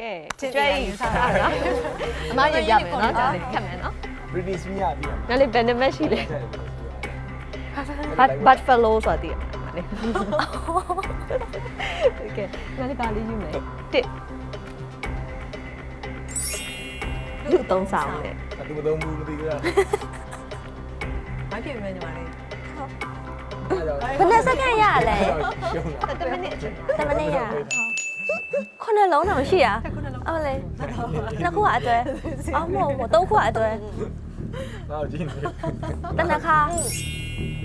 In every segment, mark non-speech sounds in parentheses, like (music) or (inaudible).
ကဲကျွဲယူစားတာနော်အမရင်ပြမယ်နော်ဒါလေးခက်မယ်နော် British မြားပြီးရငါလေးဘယ်နှမက်ရှိလဲတယ် but but fellow ဆိုတာတည်ရမှာလေကဲငါလေးပါလေးယူမယ်တစ်လူသုံးဆောင်လေသူမသုံးဘူးမသိဘူးလားဘာဖြစ်လဲညီမလေးဘယ်နဲ့စက္ကန့်ရလဲရှုံးတာတမနစ်တမနဲ့ရ ခုနှစ်လုံးတောင်ရှိရဟုတ်လေနှစ်ခုကအတွဲအော်မဟုတ်ဘူးသုံးခုကအတွဲငါ့ကိုကြည့်နေတနခါ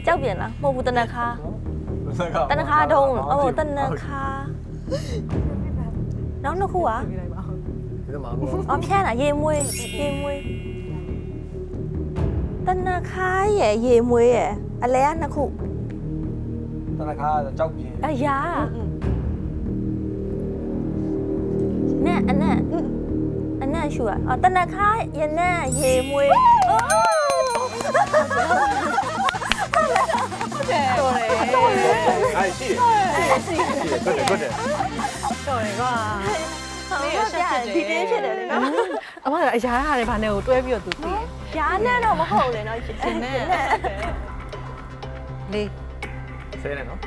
ကြောက်ပြန်လားမဟုတ်ဘူးတနခါစကားတနခါတုံးအော်တနခါနောက်နှစ်ခုကပြလိုက်ပါဦးဒီမှာဘောအော်ဖြန်းတာရေမွေးရေမွေးတနခါရဲ့ရေမွေးရဲ့အလဲကနှစ်ခုတနခါကြောက်ပြင်းအရာ နဲ့အနက်အနက်ရှူอ่ะအော်တနခါရနက်ရေမွေးအိုးတော်တယ်အဲ့ရှိတယ်ရှိတယ် good good တော်တယ်ကွာဟုတ်ပြဒီတင်းဖြစ်တယ်လေနော်အမကအရာရတယ်ဗာနဲ့ကိုတွဲပြီးတော့သူတည်ရာနဲ့တော့မဟုတ်လေနော်ရှင်နဲ့လေးဆဲနေနော်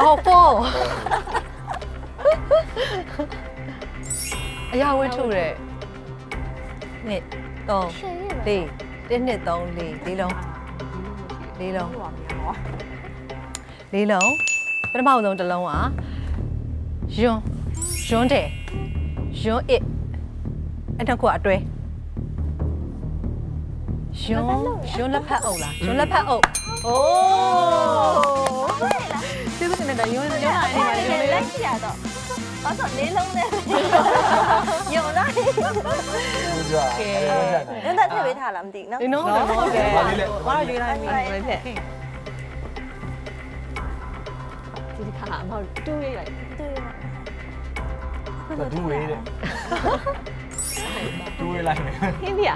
အော်ပေါ် အရာဝတ်ထုတဲ့နှစ်သုံးလေးတစ်နှစ်သုံးလေးလေးလုံးလေးလုံးလေးလုံးပထမဆုံးတစ်လုံးကယွန်းယွန်းတယ်ယွန်းအစ်အဲ့တော့ကိုအတွဲယွန်းယွန်းလက်ဖက်အုပ်လားယွန်းလက်ဖက်အုပ်အိုးဒီလိုနဲ့တော့ယွန်းယွန်းလာနေပါယွန်းလေးလက်ရှိရတော့ အဲ့တော့လေးလုံးနဲ့ယုံလားဘူးကြကဲညတက်ထည့်ပေးထားလားမသိနော်ဒီနော်ဟုတ်တယ်ဘာလေးလဲဘာလို့ရွေးလိုက်ပြီဘယ်ဖြစ်ဒီခါအမတူးရိတ်လိုက်ဒူးဝေးတဲ့ဒူးဝေးလိုက်မယ်ဟင်းပြ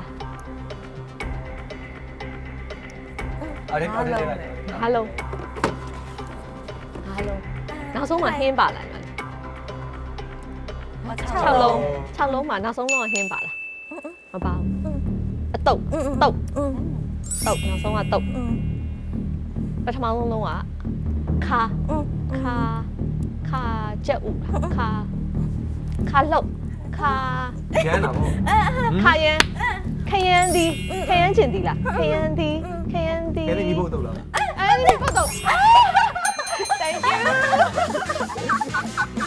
အဲ့ဒီအဲ့ဒီလိုက်ဟာလုံးဟာလုံးနောက်ဆုံးမှဟင်းပါလာတယ် 6လုံး6လုံးမှာနောက်ဆုံးတော့ဟင်းပါလားမပါဘူးအတုတ်တုတ်တုတ်နောက်ဆုံးကတုတ်ပထမဆုံးလုံးကခါခါခါကြက်ဥခါခါလောက်ခါကျန်းတာပေါ့ခါရန်ခရန်ဒီခရန်ချင်ဒီလားခရန်ဒီခရန်ဒီအဲ့ဒီဘုတ်တော့လားအဲ့ဒီဘုတ်တော့ Thank you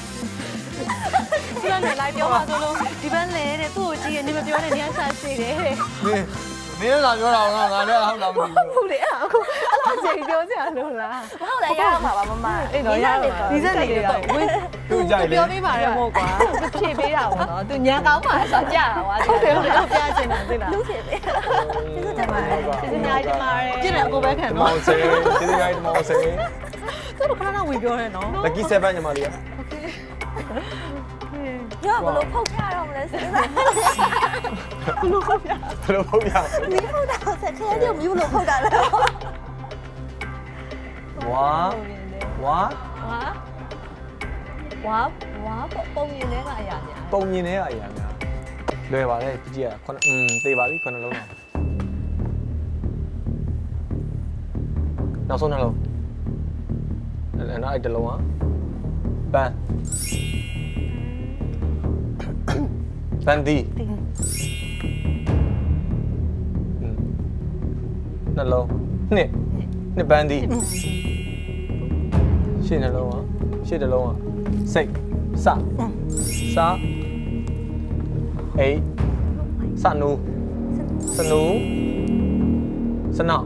ဒီကနေ့လိုက်ပြောပါဆိုလို့ဒီဘန်းလေတဲ့သူ့ကိုကြည့်ရနေမပြောနဲ့နေရာရှာရှိတယ်တဲ့မင်းမင်းလာပြောတာငါငါလည်းဟုတ်လားမသိဘူးဟုတ်လေအဲ့အခုအဲ့လိုချိန်ပြောကြလို့လားမဟုတ်လေရအောင်ပါပါမမအဲ့တော့ရဒီစက်နေတော့ဝင်းသူကြိုက်လေပြောပေးပါရမို့ကွာဖြည့်ပေးတာပေါ့နော်သူညံကောင်းပါဆိုကြတာကွာဟုတ်တယ်ဟုတ်တယ်ပြချင်တာသိလားလူဖြစ်တယ်ကျေးဇူးတင်ပါတယ်ကျေးဇူးများတင်ပါတယ်ပြည့်တယ်အကိုပဲခံမောတော့င်စေဒီဒီရိုက်မောင်စေသူတို့ခဏခဏဝင်ပြောတယ်နော် lucky 7ညီမလေး ရောဘလို့ဖုတ်ချရတော့မလဲစဉ်းစား ဘယ်လိုဖုတ်ပြ မီးဖုတ်တာဆက်ခဲတယ်မီးဘလို့ဖုတ်တာလဲ ဝါဝါ ဝါဝါဝါပုံမြင်တဲ့ကအရာများ ပုံမြင်နေတဲ့အရာများလွယ်ပါလေကြည့်ရခုနอืมတေးပါပြီခုနလုံးတော့နောက်ဆုံးနှလုံးအဲ့နောက်အဲ့တလုံးอ่ะပန်း Lan Ti Ti ừ. Nó lâu. Nè Nè Ban Ti Shit nó hả? Shit nó hả? Six. Sa. Sa. Eight. Nu. Sa Nu. Sa Nọ.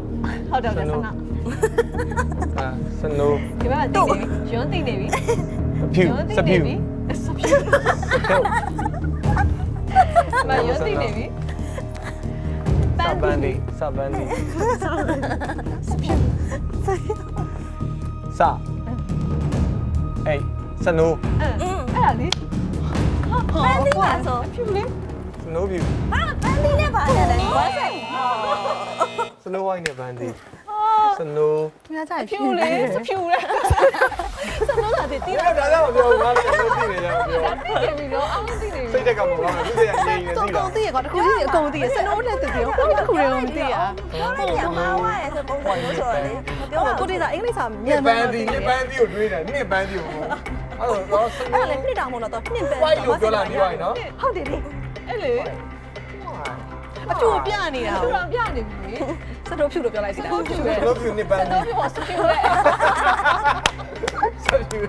Hold on, Sa Nu. (laughs) À, Sa Nu. Cái bác là đi Chuyện tin đi Pew, Sa Pew. Sa က်ကတိနေပြီရွန်းတိနေပြီဖြူစဖြူစဖြူဖြူမရွန်းတိနေပြီစပန်ဒီစပန်ဒီစအေးစနူအဲ့အဲ့ဒါလေပန်းသီးပါဆိုဖြူလေးစနူဖြူဟာပန်းသီးနဲ့ပါတယ်လေဘာဆက်စနူဝိုင်းနဲ့ပန်ဒီ စနူသူများကြရင်ဖြူလေးစဖြူလေးစလို့လာတယ်တီးဒီတော့ဒါတော့မပြောဘူးငါလည်းသိနေရမပြောတီးပြီတော့အောင်တီးနေစိတ်တက်ကမကောင်းဘူးသူကငြိမ်နေတော့သိကောလားင်းတီးရကွာတခုကြီးအကုန်တီးရစနိုးနဲ့တူတယ်ကိုတခုလည်းမသိရပြောလိုက်ကြမှာဝါရဲ့ဆိုပုံစံမျိုးဆိုတော့လေမပြောဟိုတော့ကိုတီးစာအင်္ဂလိပ်စာနမြန်စ်ပန်းသီးနစ်ပန်းသီးကိုတွေးတယ်နစ်ပန်းသီးကိုအဲ့တော့စအဲ့နိုးဒါလည်းနှစ်တောင်မလို့တော့နှစ်ပဲဝိုက်လို့ပြောလာပြီးပါနော်ဟုတ်တယ်လေအဲ့လေ အကျိုးပြနေတာအကျိုးပြနေပြီစတိုးဖြူလို့ပြောလိုက်စီလားဖြူပဲစနိုးဖြူနစ်ပန်းသီးတော့ပြောစဖြူပဲစဖြူ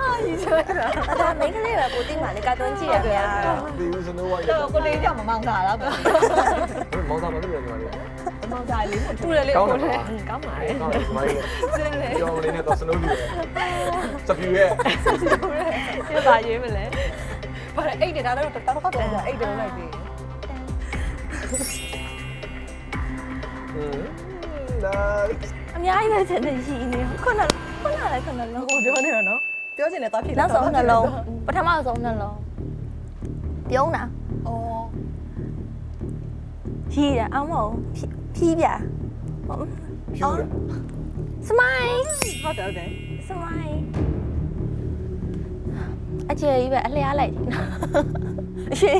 အာကြီးချွဲတာဒါမင်းကလေးပဲပိုတိမှလေကာတွန်းကြည့်ရဗျာဒီဦးစနိုးဝိုက်တော့ကိုလေးကြောင့်မမောင်းတာလားမောင်သားမလို့ပြောနေတယ်မောင်းတာလေးထူတယ်လေကောင်းကိုတယ်လေးကောင်းပါလေကောင်းတယ်မိုင်းစင်းလေကြောင်းလေးနဲ့တော့စနိုးဖြူရဲ့စဖြူရဲ့ပြပါရေးမလဲဘာလဲအိတ်တယ်ဒါတော့တော်တော်တော့အိတ်တယ်လိုက်ပြီ ဟင်းလာအများကြီးပဲချင်တယ်ရှိနေခုနခုနလည်းခုနလုံးကိုပြောနေတော့နော်ပြောချင်တယ်သွားဖြေနောက်ဆုံးနှလုံးပထမဆုံးနှလုံးပြုံးတာအော်ဖြီးတာအောင်းမဟုတ်ဖြီးပြဖြူတယ်စမိုင်းဟုတ်တယ်ဟုတ်တယ်စမိုင်းအကျေကြီးပဲအလျားလိုက် အရှိ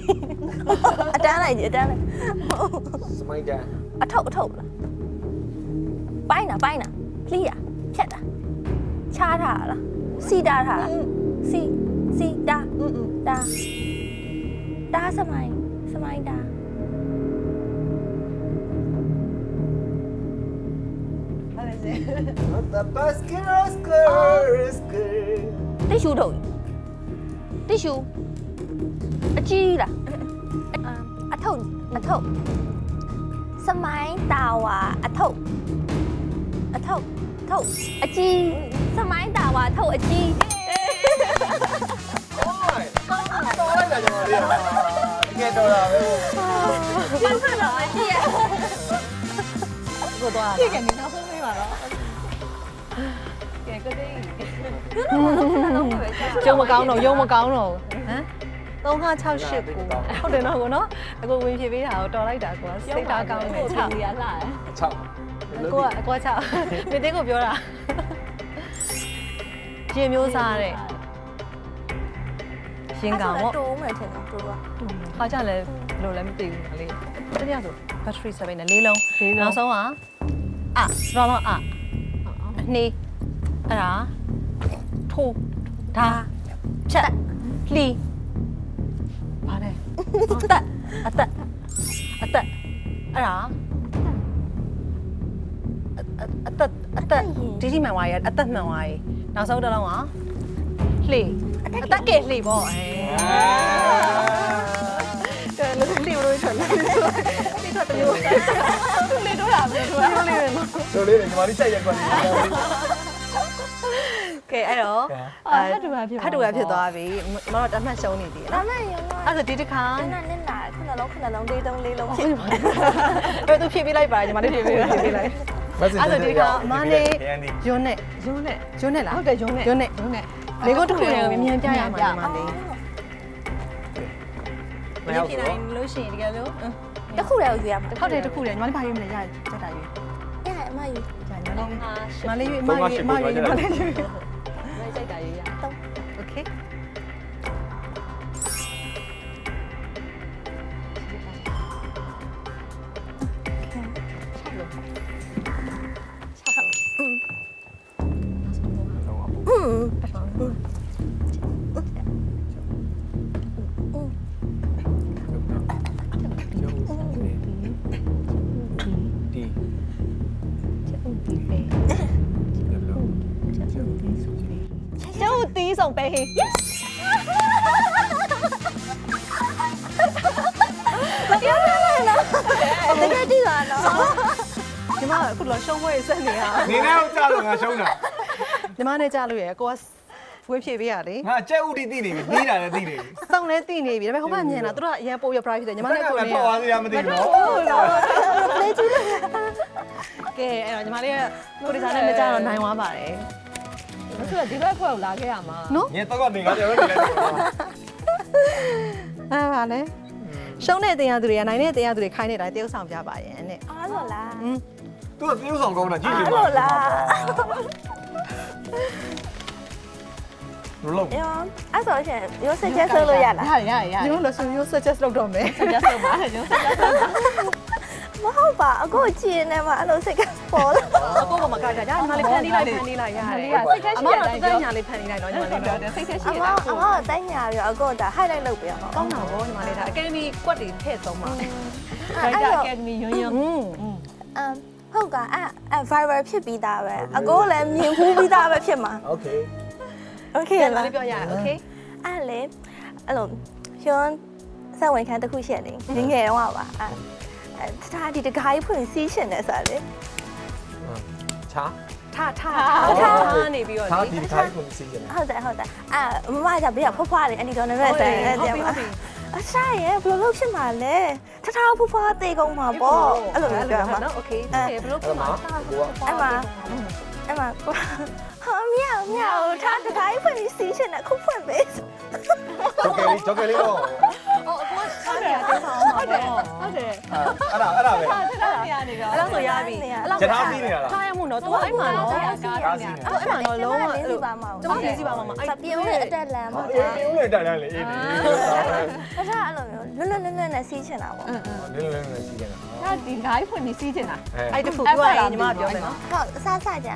အတန်းလိုက်ကြီးအတန်းလိုက်စမိုင်းကန်အထုပ်အထုပ်လားပိုင်းတာပိုင်းတာလှီးတာဖြတ်တာချားထားတာလားစီတာထားလားစီစီတာอืมတာတာစမိုင်းစမိုင်းတာဟုတ်တယ်စေ The basket skirt skirt တိတ်ရှူထုတ်တိတ်ရှူ အကြီးလားအထုပ်အထုပ်စမိုင်းတာဝါအထုပ်အထုပ်ထုတ်အကြီးစမိုင်းတာဝါထုတ်အကြီး Oh my တော်လိုက်တာကျွန်တော်လေးတကယ်တော်တာပဲဘာမှတော့အကြီးရကိုသွားတာကနေနောက်ဆုံးမေးပါတော့ကဲကတိတ်ရုံ 3568ဟုတ်တယ်နော်ကိုနော်အကိုဝင်ဖြေပေးတာကိုတော်လိုက်တာကိုစိတ်ထားကောင်းတယ်6ကြီးရလာ6ကိုကအကွာ6မင်းတင်းကိုပြောတာရင်မျိုးစားတဲ့ရင်ကောင်ပေါ့တိုးမယ်ထင်တယ်တိုးကဟာကြလဲဘယ်လိုလဲမသိဘူးကလေးတတိယဆို battery 7နဲ့လေးလုံးနောက်ဆုံးကအရောတော့အအနှေးအဲ့ဒါထိုးဒါချက်လီ အသက်အသက်အဲ့ဒါအသက်အသက်ဒီဒီမှန်သွားရအသက်မှန်သွားရနောက်ဆုံးတစ်လုံးကလှေအသက်ကလှေပေါ့အဲတော်လို့လှေလို့ထွက်လာလှေထွက်တယ်လို့လှေတော့လာပြီလှေတော့လေဆိုလေညီမလေးချက်ရက်ကွာကဲအဲ့တော့ဟတ်တူပါဖြစ်ဟတ်တူပါဖြစ်သွားပြီမတော်တတ်မှတ်ရှုံးနေသေးတယ်တတ်မှတ်ရုံအဲ့ဒါဒီတစ်ခါနင်းနာ နလုံးခုနလုံးလေးတုံးလေးလုံးဖြစ်ဘယ်သူဖြည့်ပေးလိုက်ပါညီမလေးဖြည့်ပေးဖြည့်ပေးလိုက်အဲ့ဒါဒီခါမနေယွန်းနဲ့ရုံးနဲ့ယွန်းနဲ့လားဟုတ်တယ်ရုံးနဲ့ယွန်းနဲ့ရုံးနဲ့လေကိုတစ်ခုလည်းမြန်ပြရမှာညီမလေးမဒီရောက်ဖြည့်ဘူးနိုင်လို့ရှိရင်တကယ်လို့တစ်ခုတည်းကိုယူရမှာဟုတ်တယ်တစ်ခုလည်းညီမလေးဘာရွေးမလဲရကြက်တာရွေးရအမယူညီမလေးဟာရှမလေးရွေးမရွေးမ ပ်တီးဆောင်ပေးတကယ်တည်ပါတော့ညီမအခုလောရှုံးပွဲဆက်နေတာနေနဲ့ကြောက်တော့ငါရှုံးတာညီမနဲ့ကြားလို့ရယ်ကိုကဝေးဖြေပေးရလေငါကြက်ဥတီတိနေပြီပြီးတာလည်းတိနေပြီစောင့်လဲတည်နေပြီဒါပေမဲ့ဟိုဘက်မြင်တာသူတို့ကအရင်ပို့ရ private တယ်ညီမနဲ့ကိုကနေလည်းပေါ်သွားသေးတာမသိဘူးနော်ကဲအဲ့တော့ညီမလေးကကိုဒီစားနဲ့မကြတော့နိုင်သွားပါတယ် မဆိုဒီဘက်ခွက်ကိုလာခဲ့ရမှာနော်ညတော့ကနေငါကြောက်နေလိုက်တော့အဲ့ပါလေရှုံးတဲ့တင်ရသူတွေကနိုင်တဲ့တင်ရသူတွေခိုင်းနေတာတရုပ်ဆောင်ပြပါရဲ့နဲ့အားလို့လားอืมသူကပြုံးဆောင်ကောင်းတာကြည့်ကြည့်အားပါလို့လားဘယ်လိုလုပ်ရောအဲ့ဆိုရှင်ရိုးစချက်ဆိုလို့ရလားရရရကျွန်တော်လည်းဆိုမျိုး suggest လုပ်တော့မယ် suggest လုပ်ပါကျွန်တော် မဟုတ်ပါအခုကျင်းနေမှာအဲ့လိုစိတ်ကပေါ်လာအကိုကမကတာဒါညီမလေးဖန်တီးလိုက်ဖန်တီးလိုက်ရတယ်အမတော့တန်းညာလေးဖန်တီးလိုက်တော့ညီမလေးတော့စိတ်ဆက်ရှိရတာအမအမတိုင်းညာပြီးတော့အခုဒါ highlight လုပ်ပေးရမှာကောင်းတာဗောညီမလေးဒါ academy ကွက်တွေထည့်သုံးပါ Rider Academy ရွံ့ရွံ့အမ်ဟုတ်ကဲ့အဲ viral ဖြစ်ပြီးသားပဲအကိုလည်းမြင်ဘူးပြီးသားပဲဖြစ်မှာ Okay Okay လားပြောရ Okay အဲ့လေအဲ့လိုရှင်စက်ဝင်ခံတစ်ခုရှက်နေငငယ်တော့ပါအဲ့ အဲ့ဒါဒီတကားကြီးဖွင့်စီးရှင်တယ်ဆိုတာလေ ချာ ထထထနေပြီးတော့ ချာ လေ ဒီခိုင်းကိုစီးကြတယ် ဟုတ်တယ်ဟုတ်တယ်အဲ့မမကဘေးကဖွားဖွားလေးအန်ဒီတော်နဲ့ပဲဆိုင်နေတယ် ဟုတ် တဲ့ ပြီ မှာ ဟုတ်ပြီ အစားရဲ့ဘယ်လိုလုပ်ဖြစ်မှာလဲထထဖွားဖွားတေကုန်မှာပေါ့အဲ့လိုမျိုးပြောမှာ နော်โอเคဘယ်လို အဲ့မှာကိုက အဲ့မှာအဲ့မှာဟာမြောက်မြောက်ထားတကားကြီးဖွင့်ပြီးစီးရှင်တယ်ခုဖွင့်ပေး ဂျိုကယ်လေးဂျိုကယ်လေးတော့ အော်အကိုထားနေတယ်တင်းဆောင်အောင်ပါတော့ ဟုတ်တယ် အဲ့ဒါအဲ့ဒါပဲထားရနေတော့အဲ့လောက်ဆိုရပြီအဲ့လောက်ဂျထားပြီးနေတာလား ထားရမှုနော် तू အဲ့မှာနော်ကားစီးနေအဲ့မှာတော့လုံးဝအဲ့အဲ့လိုလိုပါမှာကျွန်မလေးစီပါမှာအဲ့စပြင်းနဲ့အတက်လမ်းမှာအေးအေးဦးနဲ့တိုင်တန်းလေအေးလေထထအဲ့လိုမျိုးလွတ်လွတ်လပ်လပ်နဲ့စီးချင်တာပေါ့လင်းလင်းလင်းစီးကြတာ ဒါဒီ live ဖွင့်ပြီးစီးချင်တာအဲ့တခုပြောရရင်ညီမပြောမယ်နော်ဟုတ်အစားစားကြ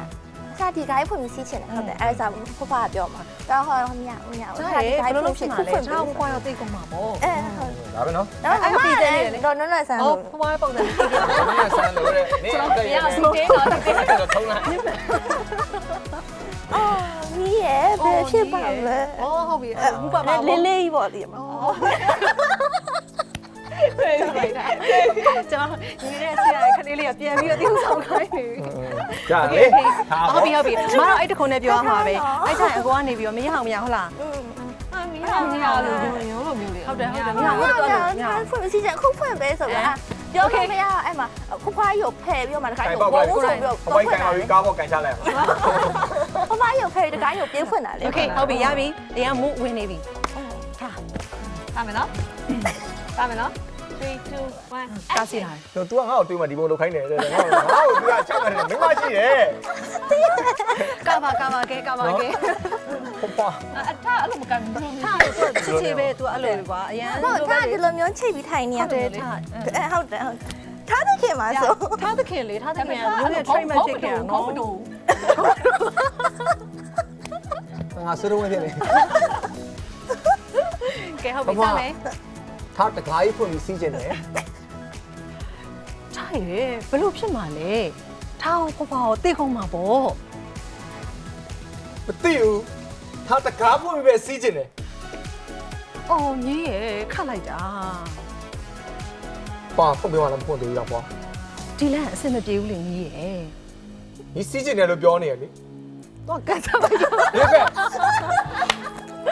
အစားဒီကားကြီးဖွင့်ပြီးစီးချင်တယ်ဟုတ်တယ်အဲ့ဒါဖွားဖွားပြောမှာတော့ဟောမြောက်မြောက်ဒါရေဘယ်လိုလုပ်ဖြစ်မှာလဲထားဘွားတော့သိကုန်မှာပေါ့ အဲဟုတ် ဒါပဲနော်တော့အမလည်းတော့နော်နော်ဆန်းအော်လို့ဘွားပုံစံကြည့်ကြဒီကဆန်းလို့တဲ့နေအတက်ရစီးတယ်တော့တက်တယ်တော့ထုံးလိုက်အော်မီးရဲ့ဘယ်ဖြစ်ပါလဲအော်ဟုတ်ပြီအဲ့ဘူးပါပါလေးလေးပေါ့ဒီမှာတွေ့ပြီဒါကျွန်တော်ညီနေတဲ့ဆရာခလေးလေးကပြန်ပြီးတော့တင်းဆောင်ခိုင်းနေပြီကြာလေဟာဟုတ်ပြီဟုတ်ပြီမတော့အဲ့တခုနဲ့ပြောရမှာပဲအဲ့ကျရင်အကွာနေပြီးတော့မရအောင်မရဟုတ်လားอืมအ မီးဟာမရလို့ယွန်းယွန်းလိုမျိုးလေ ဟုတ်တယ်ဟုတ်တယ် မရဘူးတော့ထားဖွင့်ပြီးစီးချင်ခုဖွင့်ပေးဆိုတော့ပြောလို့မရအဲ့မှာဖွားဖွားရုပ်ဖယ်ပြီးတော့မှတခါရုပ်ဘောဘူးဆိုပြီးတော့ ဘိုင်းကန်ရီကားပေါ်ကန်ချလိုက် ဖွားဖွားရုပ်ဖယ်တခါရုပ်ပြင်းဖွင့်တာလေ โอเคဟုတ်ပြီရပြီတရားမူဝင်နေပြီ ပါမယ်နော်ပါမယ်နော်3 2 1 ကားစီလာ တော့ तू ကငါ့ကိုတွေးမှဒီပုံလောက်ခိုင်းတယ်တဲ့ငါ့ကိုငါ့ကို तू ကချက်တယ်မင်းမရှိရဲ့ ကာပါကာပါကဲကာပါကဲ ဟုတ် ပါအထအဲ့လိုမကန်ဘူးထားတော့ချစ်ချစ်ပဲ तू အဲ့လိုကွာအရန်ဟုတ်ထားဒီလိုမျိုးချိတ်ပြီးထိုင်နေရဟုတ်တယ်ထားအဲဟုတ်တယ်ဟုတ်ထားတဲ့ခင်မှာဆိုထားသခင်လေထားသခင်ကလုံးနဲ့ train မဖြစ်ခဲ့တာကောနော်င်းမတူငါစရုံးနေတယ်ကဲဟုတ်ပြီစမယ်ထားတကားကြီးဖွင့်ပြီးစီးကျင်တယ်ထားရဘယ်လိုဖြစ်မှာလဲထားအောင်ဖွားဖွားတိတ်ကုန်မှာပေါ့မသိဘူး ထားတကားဖွင့်ပြီးပဲစီးကျင်တယ်အော်ကြီးရခတ်လိုက်တာပါဖွင့်ပေးမှလည်းမဖွင့်သေးဘူးတော့ကွာဒီလန်အဆင်မပြေဘူးလေကြီးရဒီစီးကျင်တယ်လို့ပြောနေရလေတော့ကန်စားလိုက်တော့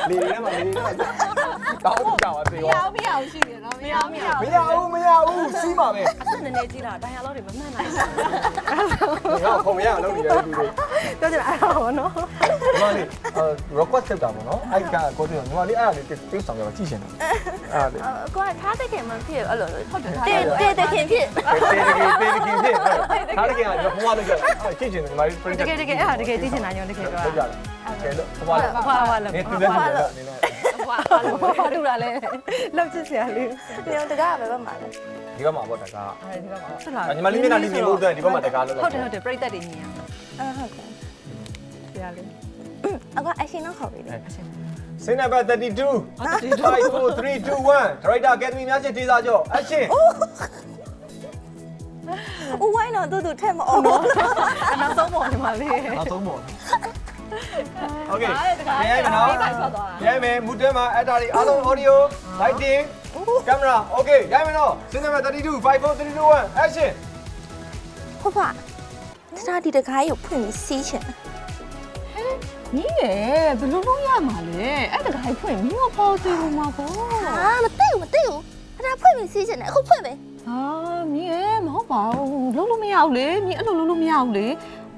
ဒီကလေထဲမှာလေထဲမှာတောင်းကြပါသေးမရရောဘူးမရဘူးရှိတယ်နော်မရဘူးမရမရဘူးမရဘူးစီးပါပဲအဆက်နည်းနည်းကြီးလာဒိုင်ယာလောတွေမမှန်နိုင်ငါခုံမရအောင်လုပ်နေရတယ်သူတွေဘူးပြောချင်တာအဲ့ဒါပေါ့နော်ညီမလေးအဲ request တက်တာပေါ့နော်အဲ့ကကိုတင်ညီမလေးအဲ့ဒါလေးတိတ်ဆောင်ကြပါကြည့်ရှင်တယ်အဲ့ဒါလေးကိုကထားတဲ့ခင်မှာဖြစ်အဲ့လိုဟုတ်တယ်တဲ့တဲ့တဲ့ခင်ဖြစ်တေးတကယ်တေးတကယ်ဖြစ်ထားတကယ်ကဘွားလို့ကြအဲ့ကြည့်ရှင်တယ်ညီမလေးပြိတ္တကယ်တကယ်အဲ့ဒါတကယ်သိချင်တာညောတကယ်ပြောလော က်ကြတာတယ်ကဲတော့ဘွားလို့ဖွားဖွားလည်းနေဖွားတူဖွားတယ်နေနေဟွာဖွားတူတာလဲလောက်ချစ်စရာလေးညောတကားပဲမှာလဲဒီဘက်မှာပေါ့တကားအဲဒီကမှာဆက်လာညီမလေးမျက်နှာလေးမြင်ဖို့အတွက်ဒီဘက်မှာတကားလို့ဟုတ်တယ်ဟုတ်တယ်ပြိတ္တတွေမြင်ရအဟုတ်ကဲ့စရာလေးအခုအရှင်တော့ခေါ်ပြီလေစင်နံပါတ်32 5 4 3 2 1 Director Academy များချင်းဒေသကြော action ဦးဝိုင်းတော့တူတူထက်မအောင်တော့အနောက်ဆုံးပေါ်နေမှာလေးနောက်ဆုံးပေါ့ Okay ရိုက်မယ်နော်ရိုက်မယ်မူတဲမှာအဲ့ဒါတွေအားလုံး audio lighting camera okay ရိုက်မယ်နော်စင်နံပါတ်32 5 4 3 2 1 action ဖွားဖွားထားဒီတကားရုပ်ဖွင့်ပြီးစီးချင်ညီးရယ်ဘယ်လိုလုပ်ရမှာလဲအဲ့တခါဖွင့်မင်းကပေါ်သေးဘူးမှာပေါ့ဟာမသိဘူးမသိဘူးထားဖွင့်ပြီးစီးချင်တယ်အခုဖွင့်ပေးဟာမင်းရယ်မဟုတ်ပါဘူးလုံးလို့မရဘူးလေမင်းအဲ့လိုလုံးလို့မရဘူးလေ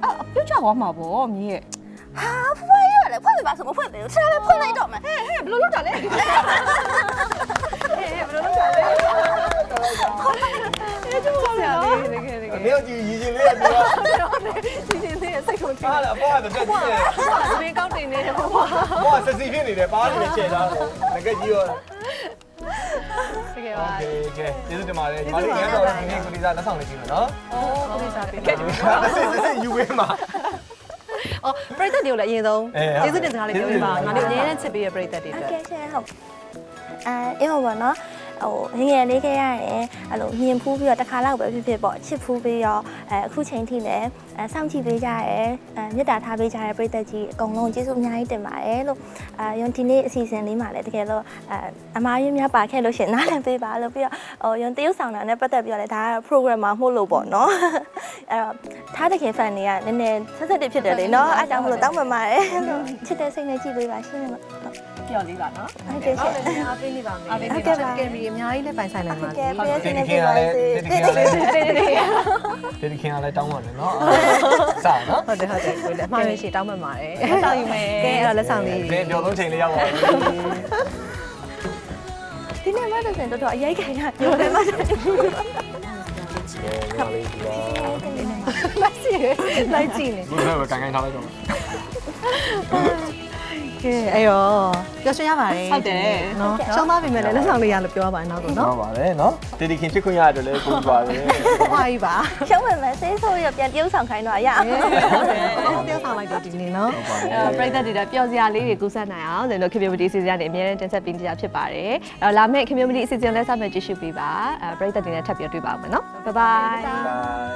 အပြုတ်ချသွားမှာပေါ့မင်းရဲ့ ဟာဖွားရလေဖွင့်ပေးပါဆိုမဖွင့်ပေးဘူးထားလည်းဖွင့်လိုက်တော့မယ် ဟဲ့ဘယ်လိုလုပ်တာလဲ ဟ(laughs) ဲ့ဘယ်လိုလုပ်တာလဲ ဆရာလေးတကယ်တကယ် မင်းကြည့်ရည်ရှင်လေးကဒီက ဒီနေ့လေးစိတ်ကုန်ကြည့် အားလည်းအပေါ်ကတော့တက်ကြည့်တယ် ဒီကောက်တင်နေဟောပါ ။ဘောဆက်စီဖြစ်နေတယ်ပါးနေချေထားတယ်။ငကကြီးရော တကယ် โอ ပါ เคโอเคကျေးဇူးတင်ပါတယ်။ညီမလေးရတော့ဒီနေ့ကိုလေးစားလက်ဆောင်လေးကြည့်မယ်နော် အိုးကိုစားပေးပါ ။ဒါစစ်စစ်ယူဝေးမှာ အော်ပရိသတ်တွေကိုလည်းအရင်ဆုံးကျေးဇူးတင်စကားလေးပြောပြပါငါတို့အရင်နဲ့ချစ်ပေးရပရိသတ်တွေအအတွက်ကဲရှင်ဟုတ်အဲအဲ့ဟိုပေါ့နော်ဟိုငငယ်လေးခဲ့ရတယ်အဲ့လိုမြင်ဖူးပြီးတော့တစ်ခါလောက်ပဲဖြစ်ဖြစ်ပေါ့ချစ်ဖူးပြီးတော့အဲအခုချိန်ထိလည်းအဲစောင့်ကြည့်ပေးကြရဲအဲမေတ္တာထားပေးကြရဲပရိသတ်ကြီးအကုန်လုံးကျေးဇူးအများကြီးတင်ပါတယ်လို့အဲယွန်ဒီနေ့အစီအစဉ်လေးမှာလည်းတကယ်လို့အဲအမားရင်းများပါခဲ့လို့ရှင်နားလည်ပေးပါလို့ပြီးတော့ဟိုယွန်တရုတ်ဆောင်တာနဲ့ပတ်သက်ပြီးတော့လည်းဒါက programmer မှုလို့ပေါ့နော် အဲ့တော့ထားတဲ့ခင် fan တွေကနည်းနည်းဆက်ဆက်တဖြစ်တယ်လေနော်အားကြောင့်မလို့တောင်းပန်ပါတယ်လို့ချစ်တဲ့စိတ်နဲ့ကြည့်ပေးပါရှင်လို့ပြောလေးပါနော်ဟုတ်ကဲ့ရှင်အားပေးနေပါမယ်အားပေးနေကပါယ်ကယ်မီအများကြီးလည်းပိုင်ဆိုင်နိုင်ပါကဲစေပြည့်။စုံဒီနေခင်ပါကလည်းစေဒီခင်ကလည်းတေးတေးဒီခင်ကလည်းတောင်းပါနဲ့နော်။စနော်ဟုတ်တယ်ဟုတ်တယ်ကိုလည်းမှားရရှိတောင်းပန်ပါတယ်လက်ဆောင်ယူမယ်ကဲအဲ့တော့လက်ဆောင်လေး။ဒီပြောလုံးချိန်လေးရောက်ပါပြီဒီနေ့မတဲ့စင်တော်တော်အရိုက်ခံရပြောတယ်မတဲ့။ကဲညီ မလေးဒီကလိုက်ကြည့်လိုက်ကြည့်နေဒီဘက်ကကန်ကန်ထားလိုက်တော့ကဲအဲ့ရောပျော်ရွှင်ရပါတယ်ဟုတ်တယ်နော်ရှောင်းသားပြင်မဲ့လည်းလက်ဆောင်လေးရလို့ပြောပါအောင်နောက်တော့။နော်ဟုတ်ပါတယ်နော်။တီတီခင်ဖြစ်ခွင့်ရတဲ့လည်းကိုပါတယ်ဟွာကြီးပါရှုံးဝင်မယ်ဆေးဆိုးရပြန်တရုပ်ဆောင်ခိုင်းတော့ရအောင်ဟုတ်တယ်တယောက်ဆောင်လိုက်တယ်ဒီနေ့နော်။ဟုတ်ပါတအဲယ်ပရိသတ်တွေလည်းပျော်စရာလေးတွေကူးစက်နိုင်အောင်ကျွန်တော် community စီစဉ်ကနေအများနဲ့တင်ဆက်ပေးကြတာဖြစ်ပါတယ်အဲလာမယ့် community အစီအစဉ်လဲစမယ်ကြည့်ရှုပေးပါအဲပရိသတ်တွေနဲ့ထပ်ပြီးတွေ့ပါဦးမယ်နော် bye bye Bye.